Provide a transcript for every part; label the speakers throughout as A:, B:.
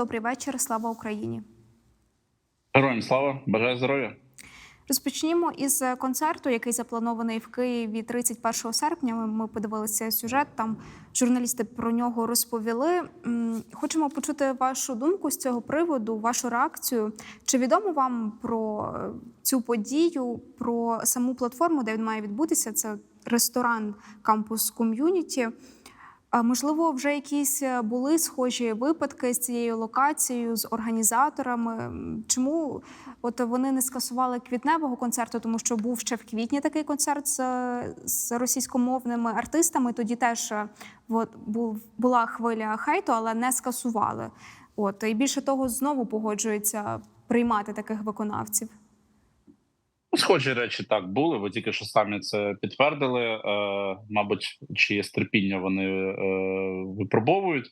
A: добрий вечір. Слава Україні.
B: Героям слава, бажаю здоров'я.
A: Розпочнімо із концерту, який запланований в Києві 31 серпня. Ми, подивилися сюжет. Там журналісти про нього розповіли. Хочемо почути вашу думку з цього приводу, вашу реакцію. Чи відомо вам про е, цю подію, про саму платформу, де він має відбутися? Це ресторан кампус ком'юніті. Можливо, вже якісь е, були схожі випадки з цією локацією, з організаторами. Чому от вони не скасували квітневого концерту, тому що був ще в квітні такий концерт з, з російськомовними артистами. Тоді теж е, от, була хвиля хейту, але не скасували. От і більше того, знову погоджуються приймати таких виконавців.
B: Ну, Схожі речі так були. Ви тільки що самі це підтвердили. Е, мабуть, чиєсь терпіння вони е, випробовують.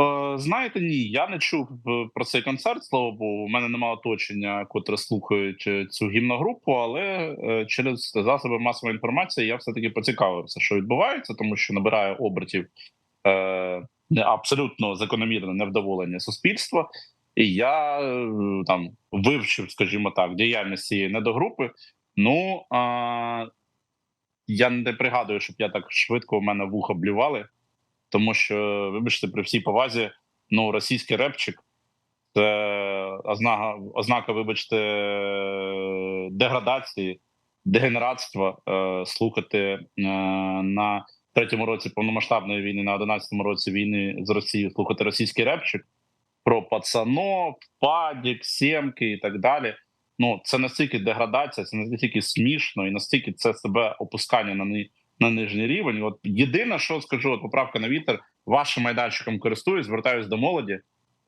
B: Е, знаєте, ні, я не чув е, про цей концерт. Слава Богу, у мене немає оточення, котре слухають е, цю гімногрупу, але е, через засоби масової інформації я все таки поцікавився, що відбувається, тому що набирає обертів е, абсолютно закономірне невдоволення суспільства. І я е, там вивчив, скажімо так, діяльність цієї недогрупи. Ну а, я не пригадую, щоб я так швидко у мене вуха блювали, тому що, вибачте, при всій повазі, ну, російський репчик це ознака, ознака вибачте, деградації, дегенератства е, слухати е, на третьому році повномасштабної війни, на одинадцятому році війни з Росією, слухати російський репчик про пацанов, падік, сімки і так далі. Ну це настільки деградація, це настільки смішно і настільки це себе опускання на ни, на нижній рівень. От єдине, що скажу, от поправка на вітер, вашим майданчиком користуюсь, звертаюсь до молоді,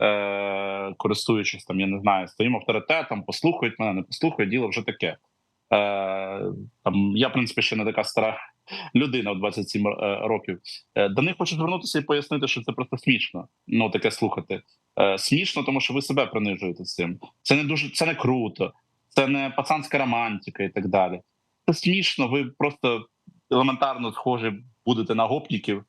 B: е, користуючись там, я не знаю, своїм авторитетом, послухають мене, не послухають, діло вже таке. Е, там, я, в принципі, ще не така стара людина в 27 е, років. Е, до них хочу звернутися і пояснити, що це просто смішно. Ну таке слухати. Е, смішно, тому що ви себе принижуєте цим. Це не дуже це не круто, це не пацанська романтика і так далі. Це смішно. Ви просто елементарно схожі будете на гопніків,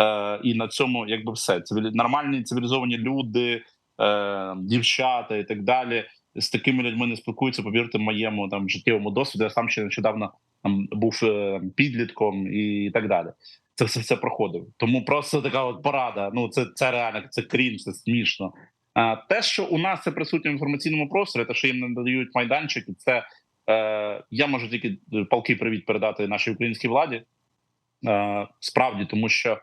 B: е, і на цьому якби все. Цивілі... Нормальні цивілізовані люди, е, дівчата і так далі. З такими людьми не спілкуються. Повірте моєму там життєвому досвіду. Я сам ще нещодавно там був е, підлітком і так далі. Це все все проходив. Тому просто така от порада. Ну це це реально це крінж, це смішно. А те, що у нас це присутнє в інформаційному просторі, те, що їм надають майданчики, це е, я можу тільки палки привіт передати нашій українській владі. Е, справді, тому що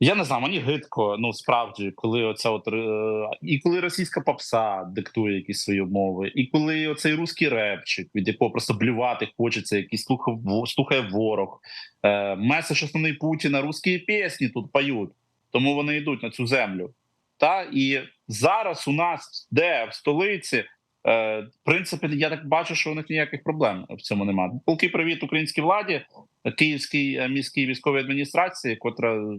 B: я не знаю, мені гидко, ну справді, коли оця от е, і коли російська попса диктує якісь свої умови, і коли оцей русський репчик, від якого просто блювати хочеться, який слухає, ворог, е, меседж основний Путіна, русські пісні тут поють, тому вони йдуть на цю землю. Та і зараз у нас де в столиці. Е, в принципі, я так бачу, що у них ніяких проблем в цьому немає. Полки привіт українській владі, Київській е, міській військовій адміністрації, котра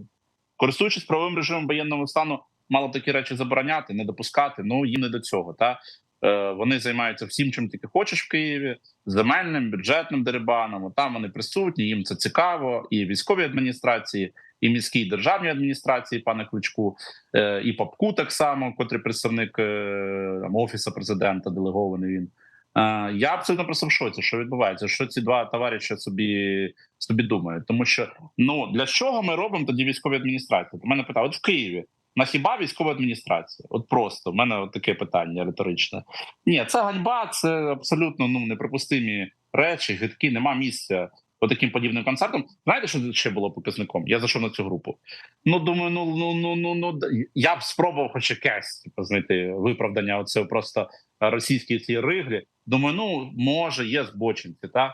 B: користуючись правовим режимом воєнного стану, мало такі речі забороняти, не допускати. Ну їм не до цього. Та е, вони займаються всім, чим тільки хочеш в Києві, земельним, бюджетним дерибаном. Там вони присутні. Їм це цікаво, і військовій адміністрації, і міській державній адміністрації, пане Кличку, е, і Попку так само, котрий представник е, офісу президента, делегований він. Е, Я абсолютно просто в шоці, що відбувається, що ці два товариші собі собі думають, тому що ну для чого ми робимо тоді військові адміністрації? Мене питали, от в Києві на хіба військова адміністрація? От просто в мене от таке питання риторичне. Ні, це ганьба, це абсолютно ну неприпустимі речі, гидкі, нема місця. По таким подібним концертам, знаєте, що ще було показником? Я зайшов на цю групу. Ну думаю, ну ну ну ну ну я б спробував хоч якесь типу, знайти виправдання. Оце просто російські ці риглі. Думаю, ну може, є збочинці, так?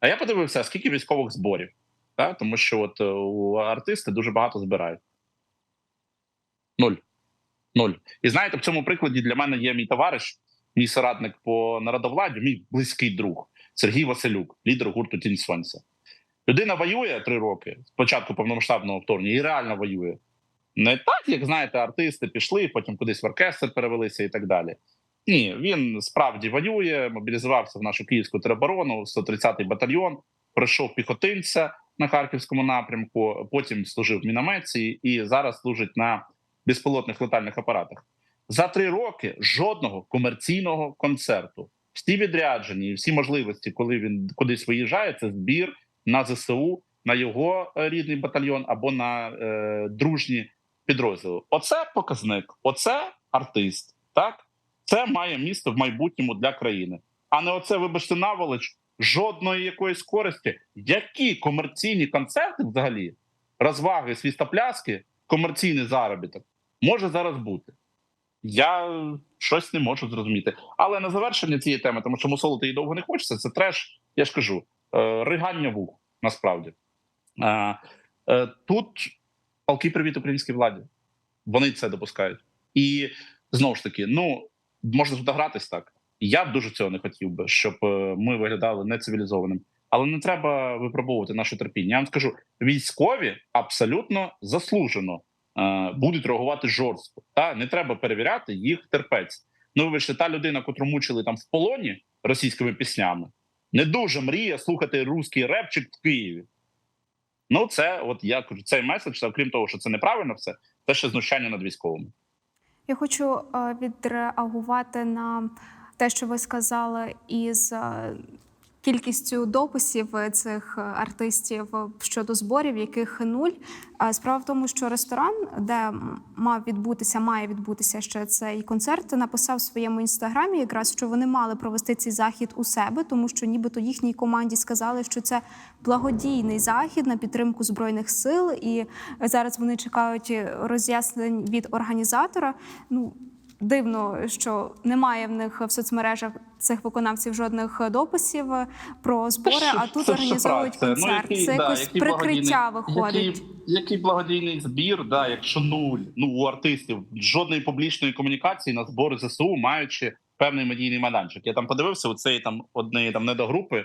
B: А я подивився, скільки військових зборів, так? тому що от е, у артисти дуже багато збирають. Нуль. Нуль. І знаєте, в цьому прикладі для мене є мій товариш, мій соратник по народовладі, мій близький друг Сергій Василюк, лідер гурту Тінь Сонця. Людина воює три роки з початку повномасштабного вторгнення і реально воює. Не так, як знаєте, артисти пішли, потім кудись в оркестр перевелися і так далі. Ні, він справді воює, мобілізувався в нашу київську тероборону, 130-й батальйон, пройшов піхотинця на харківському напрямку. Потім служив в мінометці і зараз служить на безпілотних летальних апаратах. За три роки жодного комерційного концерту. Всі відряджені, всі можливості, коли він кудись виїжджає, це збір на ЗСУ, на його е, рідний батальйон або на е, дружні підрозділи. Оце показник, оце артист. Так це має місце в майбутньому для країни. А не оце, вибачте, наволоч жодної якоїсь користі. Які комерційні концерти взагалі, розваги, свістопляски, комерційний заробіток може зараз бути? Я щось не можу зрозуміти. Але на завершення цієї теми, тому що мусолити її довго не хочеться, це треш, я ж кажу, е, ригання вух, насправді. Е, е, Тут палки привіт українській владі. Вони це допускають. І знову ж таки, ну можна туди гратись так. Я б дуже цього не хотів би, щоб е, ми виглядали нецивілізованим. Але не треба випробовувати наше терпіння. Я вам скажу, військові абсолютно заслужено е, будуть реагувати жорстко. Та не треба перевіряти їх терпець. Ну, вибачте, та людина, котру мучили там в полоні російськими піснями, не дуже мріє слухати русський репчик в Києві. Ну, це от я кажу, цей меседж, окрім того, що це неправильно все, це ще знущання над військовими.
A: Я хочу е, відреагувати на те, що ви сказали, із е, кількістю дописів цих артистів щодо зборів, яких нуль. Е, Справа в тому, що ресторан, де мав відбутися, має відбутися ще цей концерт, написав в своєму інстаграмі, якраз що вони мали провести цей захід у себе, тому що нібито їхній команді сказали, що це благодійний захід на підтримку збройних сил, і зараз вони чекають роз'яснень від організатора. Ну дивно, що немає в них в соцмережах цих виконавців жодних дописів про збори,
B: Це
A: а тут
B: це
A: організовують
B: праця. Ну,
A: концерт.
B: який,
A: це
B: да,
A: якось
B: який
A: прикриття виходить.
B: Який, який благодійний збір, да, якщо нуль, ну у артистів жодної публічної комунікації на збори ЗСУ, маючи певний медійний майданчик. Я там подивився у цієї там однієї там недогрупи.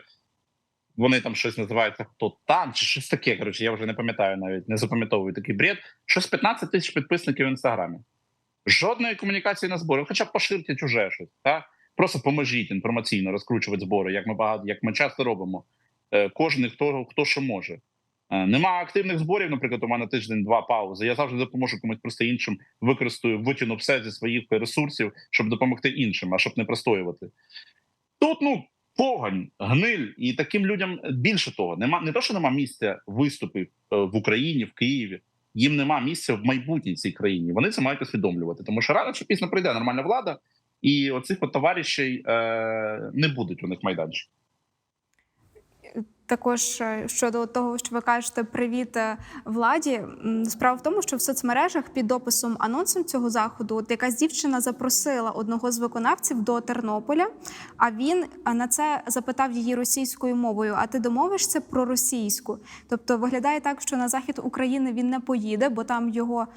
B: Вони там щось називаються хто там, чи щось таке. Коротше, я вже не пам'ятаю навіть, не запам'ятовую такий бред. Щось 15 тисяч підписників в інстаграмі. Жодної комунікації на збори, хоча б поширте чуже щось. Так? Просто поможіть інформаційно розкручувати збори, як ми багато, як ми часто робимо. Е, Кожен хто, хто що може. Е, Нема активних зборів, наприклад, у мене тиждень-два паузи. Я завжди допоможу комусь просто іншим, використаю, витягну все зі своїх ресурсів, щоб допомогти іншим, а щоб не простоювати. Тут ну погань, гниль, і таким людям більше того, нема не то, що нема місця виступів е, в Україні, в Києві. Їм нема місця в майбутній цій країні. Вони це мають усвідомлювати, тому що рано чи пізно прийде нормальна влада, і оцих от товаришей е, не будуть у них майданчик.
A: Також е, щодо того, що ви кажете привіт е, владі. Справа в тому, що в соцмережах під описом анонсом цього заходу от якась дівчина запросила одного з виконавців до Тернополя. А він на це запитав її російською мовою: А ти домовишся про російську? Тобто виглядає так, що на захід України він не поїде, бо там його.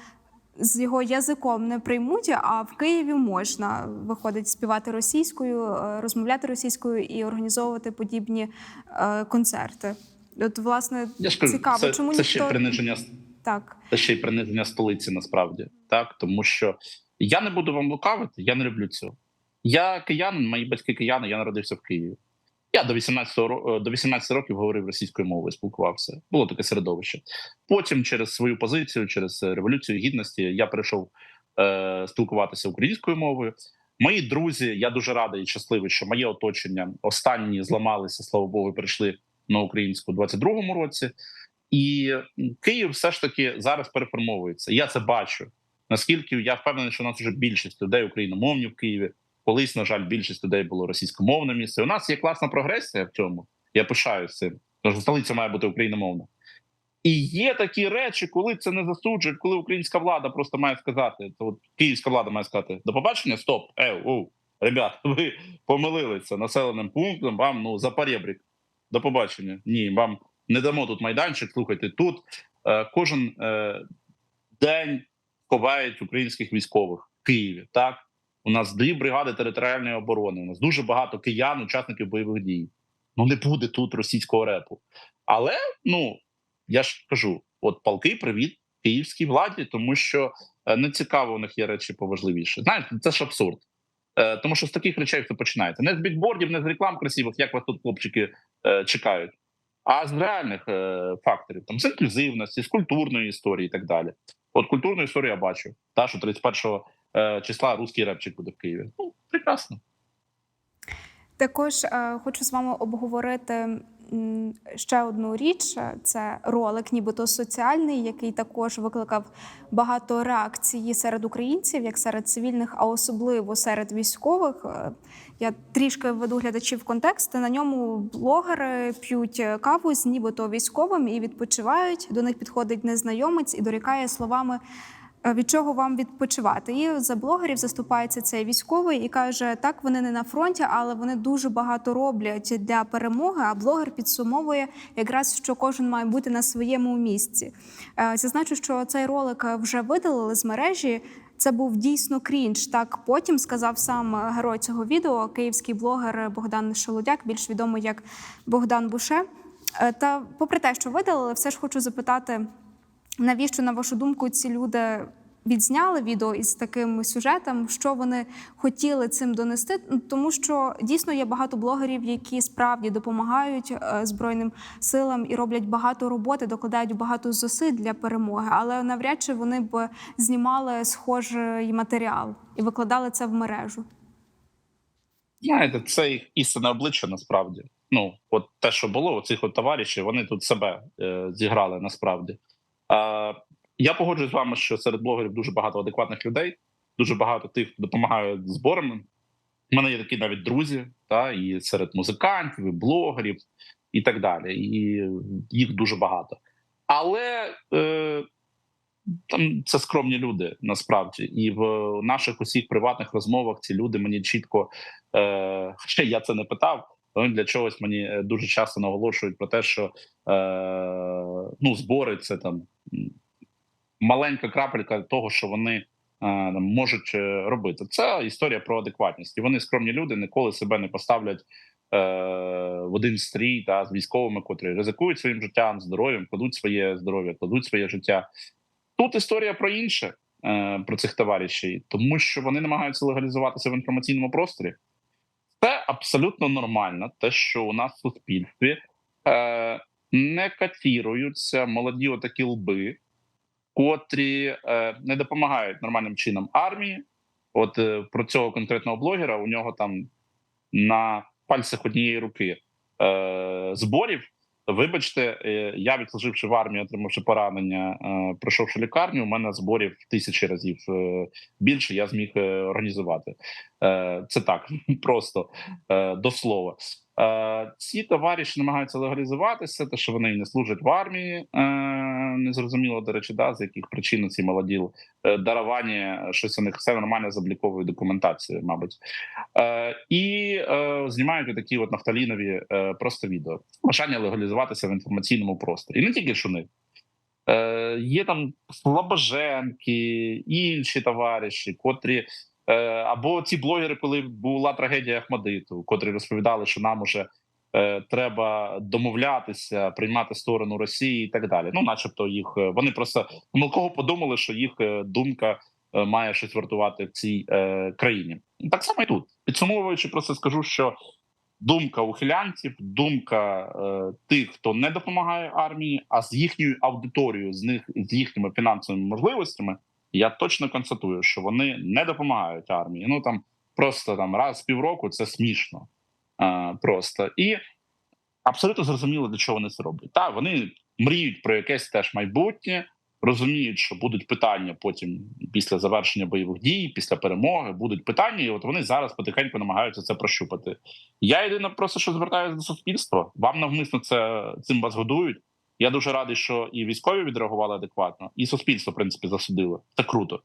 A: З його язиком не приймуть, а в Києві можна виходить співати російською, е, розмовляти російською і організовувати подібні е, концерти. От, власне,
B: Я кажу,
A: цікаво,
B: це,
A: чому
B: це ще приниження
A: так.
B: це ще й приниження столиці, насправді так, тому що я не буду вам лукавити, я не люблю цього. Я киянин, мої батьки кияни, я народився в Києві. Я до 18 ро- е, до 18 років говорив російською мовою, спілкувався. Було таке середовище. Потім, через свою позицію, через е, революцію гідності, я перейшов е, спілкуватися українською мовою. Мої друзі, я дуже радий і щасливий, що моє оточення останні зламалися, слава Богу, і перейшли на українську у 22-му році. І Київ все ж таки зараз переформовується. Я це бачу. Наскільки я впевнений, що у нас вже більшість людей україномовні в Києві. Колись, на жаль, більшість людей було російськомовне місце. У нас є класна прогресія в цьому. Я пишаюся цим. Що столиця має бути україномовна. І є такі речі, коли це не засуджують, коли українська влада просто має сказати, то от київська влада має сказати до побачення, стоп, ей, оу, ребят, ви помилилися населеним пунктом, вам ну за перебрік. До побачення. Ні, вам не дамо тут майданчик. Слухайте, тут е, кожен е, день ховають українських військових в Києві. Так у нас дві бригади територіальної оборони. У нас дуже багато киян, учасників бойових дій. Ну не буде тут російського репу. Але ну я ж кажу: от палки, привіт київській владі, тому що е, не цікаво у них є речі поважливіше. Знаєте, це ж абсурд. Е, тому що з таких речей все починається. Не з бікбордів, не з реклам красивих, як вас тут хлопчики е, чекають, а з реальних факторів, там з інклюзивності, з культурної історії і так далі. От культурну історію я бачу. Та що 31 е, числа русський репчик буде в Києві. Ну прекрасно.
A: Також е, хочу з вами обговорити ще одну річ. Це ролик, нібито соціальний, який також викликав багато реакцій серед українців, як серед цивільних, а особливо серед військових. Е, Я трішки веду глядачів в контекст. На ньому блогери п'ють каву з нібито військовим і відпочивають. До них підходить незнайомець і дорікає словами. «Е, Від чого вам відпочивати? І за блогерів заступається цей військовий і каже: так, вони не на фронті, але вони дуже багато роблять для перемоги. А блогер підсумовує якраз, що кожен має бути на своєму місці. Е, Зазначу, що цей ролик вже видалили з мережі. Це був дійсно крінж. Так потім сказав сам герой цього відео, київський блогер Богдан Шелудяк, більш відомий як Богдан Буше. Е, Та, попри те, що видалили, все ж хочу запитати. Навіщо, на вашу думку, ці люди відзняли відео із таким сюжетом? Що вони хотіли цим донести? Тому що дійсно є багато блогерів, які справді допомагають е, збройним силам і роблять багато роботи, докладають багато зусиль для перемоги, але навряд чи вони б знімали схожий матеріал і викладали це в мережу.
B: Знаєте, це їх істинне обличчя насправді. Ну, от те, що було, оцих от товаришів, вони тут себе е, зіграли насправді. Я погоджуюсь з вами, що серед блогерів дуже багато адекватних людей, дуже багато тих, хто допомагає зборами. У мене є такі навіть друзі, та, і серед музикантів, і блогерів, і так далі. І їх дуже багато. Але е, там це скромні люди насправді. І в наших усіх приватних розмовах ці люди мені чітко, е, ще я це не питав. Вони для чогось мені е, дуже часто наголошують про те, що е, ну, збори це там маленька крапелька того, що вони е, можуть е, робити. Це історія про адекватність. І вони скромні люди ніколи себе не поставлять е, в один стрій та з військовими, котрі ризикують своїм життям, здоров'ям, кладуть своє здоров'я, кладуть своє життя. Тут історія про інше, про цих товаришів, тому що вони намагаються легалізуватися в інформаційному просторі. Це абсолютно нормально, те, що у нас в суспільстві е, не катіруються молоді отакі лби, котрі е, не допомагають нормальним чином армії. От е, про цього конкретного блогера у нього там на пальцях однієї руки е, зборів. Вибачте, е, я відслуживши в армії, отримавши поранення, е, пройшовши лікарню, у мене зборів тисячі разів е, більше я зміг організувати. Це так, просто до слова. Е, Ці товариші намагаються легалізуватися, те, що вони не служать в армії. е, Незрозуміло, до речі, да, з яких причин ці молоді е, дарування, щось у них все нормально з обліковою документацією, мабуть. І знімають такі от нафталінові просто відео. Бажання легалізуватися в інформаційному просторі. І не тільки шуни. Є там Слабоженки, інші товариші, котрі або ці блогери, коли була трагедія Ахмадиту, котрі розповідали, що нам уже е, треба домовлятися, приймати сторону Росії і так далі. Ну, начебто, їх е, вони просто помилково подумали, що їх е, думка е, має щось вартувати в цій е, країні. Так само і тут підсумовуючи, просто скажу, що думка ухилянців, думка е, тих, хто не допомагає армії, а з їхньою аудиторією, з них з їхніми фінансовими можливостями я точно констатую, що вони не допомагають армії. Ну там просто там раз півроку це смішно а, просто і абсолютно зрозуміло, для чого вони це роблять. Так, вони мріють про якесь теж майбутнє, розуміють, що будуть питання потім після завершення бойових дій, після перемоги будуть питання, і от вони зараз потихеньку намагаються це прощупати. Я єдине просто що звертаюся до суспільства. Вам навмисно це цим вас годують. Я дуже радий, що і військові відреагували адекватно, і суспільство, в принципі, засудило. Це круто.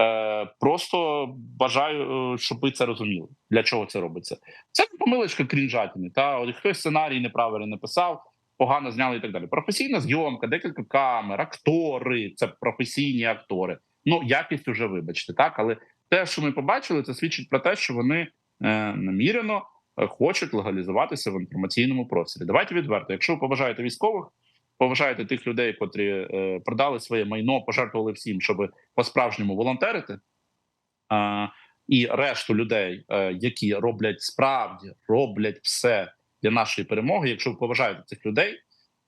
B: Е, Просто бажаю, е, щоб ви це розуміли. Для чого це робиться? Це помилочка крінжатини. Та от хтось сценарій неправильно написав, погано зняли і так далі. Професійна зйомка, декілька камер, актори це професійні актори. Ну якість уже вибачте, так але те, що ми побачили, це свідчить про те, що вони е, намірено е, хочуть легалізуватися в інформаційному просторі. Давайте відверто. Якщо ви поважаєте військових, поважаєте тих людей, котрі е, продали своє майно, пожертвували всім, щоб по-справжньому волонтерити. І решту людей, е, які роблять справді роблять все для нашої перемоги. Якщо ви поважаєте цих людей,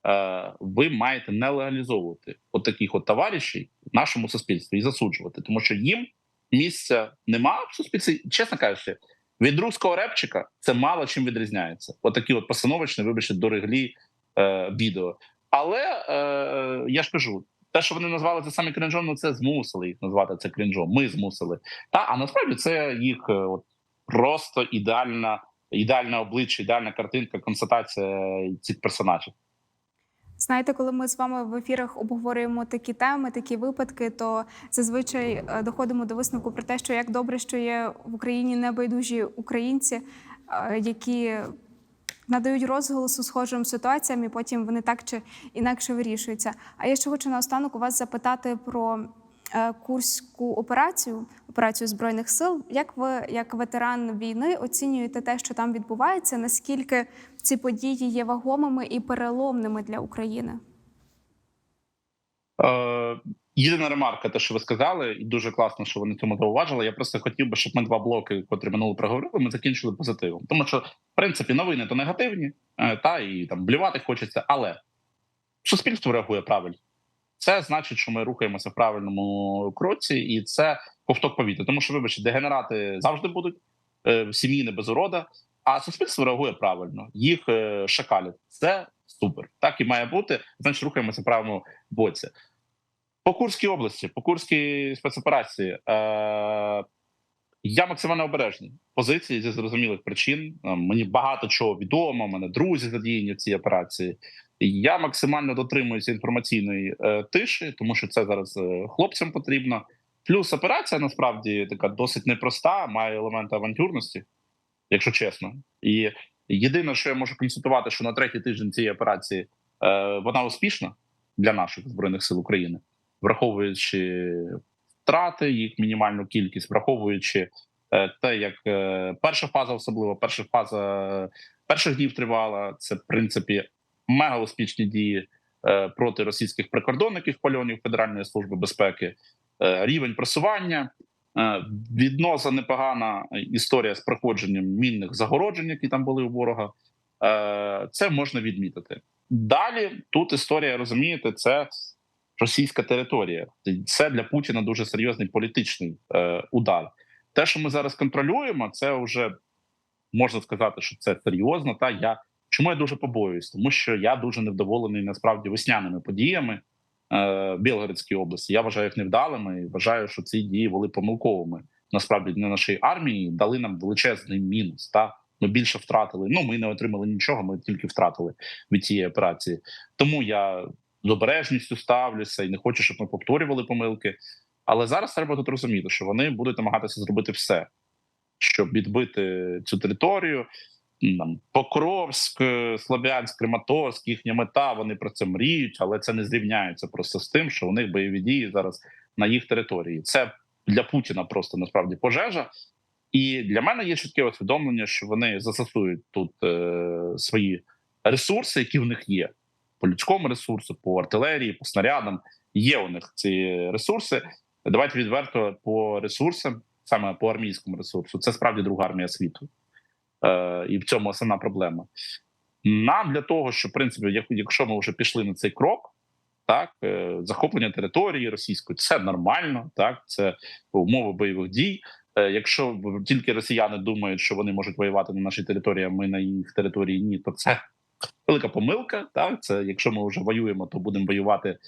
B: е, ви маєте не легалізовувати от таких от товаришів в нашому суспільстві і засуджувати, тому що їм місця нема в суспільстві. Чесно кажучи, від руського репчика це мало чим відрізняється. Отакі от постановочні, вибачте, дороглі е, відео. Але е, я ж кажу, те, що вони назвали це саме крінжом, ну це змусили їх назвати це крінжом. Ми змусили. Та а насправді це їх е, от, просто ідеальна, ідеальне обличчя, ідеальна картинка, констатація цих персонажів.
A: Знаєте, коли ми з вами в ефірах обговорюємо такі теми, такі випадки, то зазвичай е, доходимо до висновку про те, що як добре, що є в Україні небайдужі українці, е, які надають розголосу схожим ситуаціям, і потім вони так чи інакше вирішуються. А я ще хочу наостанок у вас запитати про е, курську операцію, операцію збройних сил. Як ви, як ветеран війни, оцінюєте те, що там відбувається? Наскільки ці події є вагомими і переломними для України?
B: Е, єдина ремарка, те, що ви сказали, і дуже класно, що вони цьому зауважили. Я просто хотів би, щоб ми два блоки, котрі минуло проговорили, ми закінчили позитивом. Тому що, в принципі, новини то негативні, е, та і там блювати хочеться, але суспільство реагує правильно. Це значить, що ми рухаємося в правильному кроці, і це ковток повітря. Тому що, вибачте, дегенерати завжди будуть е, в сім'ї не без урода, а суспільство реагує правильно. Їх е, шакалять. Це супер. Так і має бути. Значить, рухаємося в правильному боці. По Курській області, по Курській спецоперації. Е, я максимально обережний позиції зі зрозумілих причин. Е, Мені багато чого відомо. Мене друзі задіяні в цій операції. Я максимально дотримуюся інформаційної е, тиші, тому що це зараз е, хлопцям потрібно. Плюс операція насправді така досить непроста, має елементи авантюрності, якщо чесно. І єдине, що я можу констатувати, що на третій тиждень цієї операції е, вона успішна для наших збройних сил України, враховуючи втрати, їх мінімальну кількість, враховуючи е, те, як е, перша фаза, особливо перша фаза перших днів тривала. Це в принципі мега успішні дії е, проти російських прикордонників польонів Федеральної служби безпеки, рівень просування. Відносно непогана історія з проходженням мінних загороджень, які там були у ворога. Це можна відмітити. Далі тут історія, розумієте, це російська територія. Це для Путіна дуже серйозний політичний е, удар. Те, що ми зараз контролюємо, це вже можна сказати, що це серйозно. Та я чому я дуже побоююсь, тому що я дуже невдоволений насправді весняними подіями е, в Білгородській області. Я вважаю їх невдалими і вважаю, що ці дії були помилковими. Насправді для нашої армії дали нам величезний мінус. Та ми більше втратили. Ну ми не отримали нічого. Ми тільки втратили від цієї операції. Тому я з обережністю ставлюся і не хочу, щоб ми повторювали помилки. Але зараз треба тут розуміти, що вони будуть намагатися зробити все, щоб відбити цю територію. Там, Покровськ, Слов'янськ, Крематорськ, їхня мета. Вони про це мріють, але це не зрівняється просто з тим, що у них бойові дії зараз на їх території. Це для Путіна просто насправді пожежа. І для мене є чітке усвідомлення, що вони застосують тут е, свої ресурси, які в них є по людському ресурсу, по артилерії, по снарядам. Є у них ці ресурси. Давайте відверто по ресурсам, саме по армійському ресурсу. Це справді друга армія світу, е, і в цьому основна проблема. Нам для того, що в принципі, якщо ми вже пішли на цей крок, так е, захоплення території російської, це нормально, так це умови бойових дій. Е, Якщо тільки росіяни думають, що вони можуть воювати на нашій території, а ми на їх території ні, то це велика помилка. Так, це якщо ми вже воюємо, то будемо воювати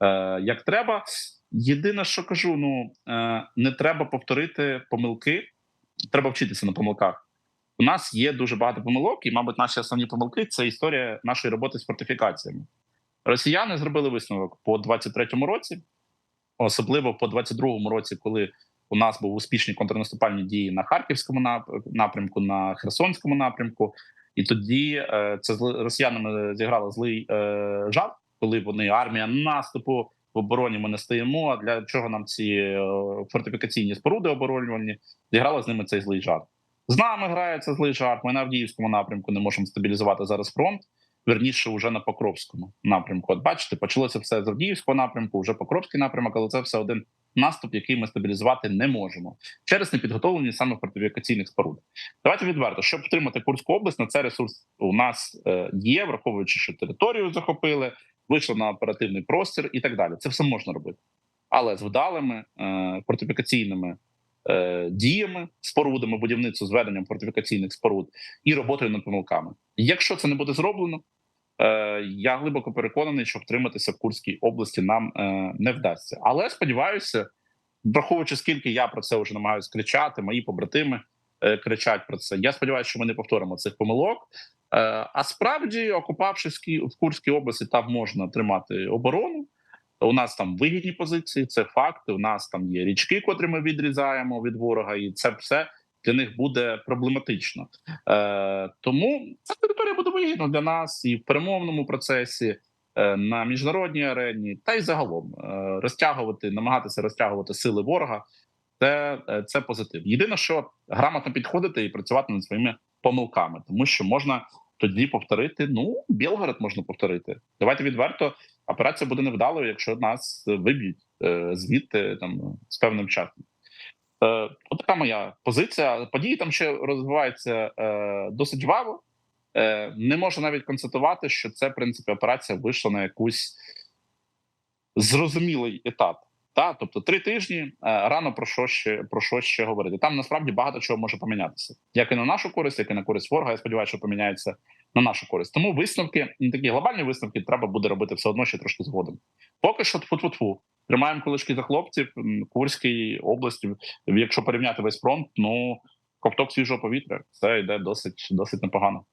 B: е, як треба. Єдине, що кажу: ну е, не треба повторити помилки, треба вчитися на помилках. У нас є дуже багато помилок, і, мабуть, наші основні помилки це історія нашої роботи з фортифікаціями. Росіяни зробили висновок по 23-му році, особливо по 22-му році, коли у нас були успішні контрнаступальні дії на харківському нап- напрямку, на Херсонському напрямку. І тоді е, це з росіянами зіграло злий е, жарт, коли вони армія наступу в обороні. Ми не стоїмо. А для чого нам ці е, фортифікаційні споруди оборонювальні? Зіграла з ними цей злий жарт. З нами грається злий жарт. Ми на Авдіївському напрямку не можемо стабілізувати зараз фронт. Верніше, вже на Покровському напрямку. От бачите, почалося все з Авдіївського напрямку, вже Покровський напрямок, але це все один наступ, який ми стабілізувати не можемо через непідготовлені саме фортифікаційних споруд. Давайте відверто, щоб втримати Курську область, на це ресурс у нас е, є, враховуючи, що територію захопили, вийшли на оперативний простір і так далі. Це все можна робити, але з вдалими е, фортифікаційними е, діями, спорудами, будівництвом, зведенням фортифікаційних споруд і роботою над помилками. Якщо це не буде зроблено, я глибоко переконаний, що втриматися в Курській області нам е, не вдасться. Але сподіваюся, враховуючи скільки я про це вже намагаюся кричати, мої побратими е, кричать про це. Я сподіваюся, що ми не повторимо цих помилок. Е, а справді, окупавшись в Курській області, там можна тримати оборону. У нас там вигідні позиції, це факти. У нас там є річки, котрі ми відрізаємо від ворога, і це все для них буде проблематично. Е, тому ця територія буде вигідна для нас і в перемовному процесі, е, на міжнародній арені, та й загалом е, розтягувати, намагатися розтягувати сили ворога. Це, е, це позитив. Єдине, що грамотно підходити і працювати над своїми помилками, тому що можна тоді повторити. Ну, Білгород можна повторити. Давайте відверто. Операція буде невдалою, якщо нас виб'ють звідти там з певним часом. Е, от така моя позиція. Події там ще розвиваються е, досить ваво. Е, не можу навіть констатувати, що це в принципі операція вийшла на якусь зрозумілий етап. Та, тобто три тижні е, рано про що ще про що ще говорити. Там насправді багато чого може помінятися, як і на нашу користь, як і на користь ворога. Я сподіваюся, що поміняється на нашу користь. Тому висновки, такі глобальні висновки, треба буде робити все одно ще трошки згодом. Поки що тфу-тфу-тфу. Тримаємо кулички за хлопців. Курській області, якщо порівняти весь фронт, ну ковток свіжого повітря, це йде досить досить непогано.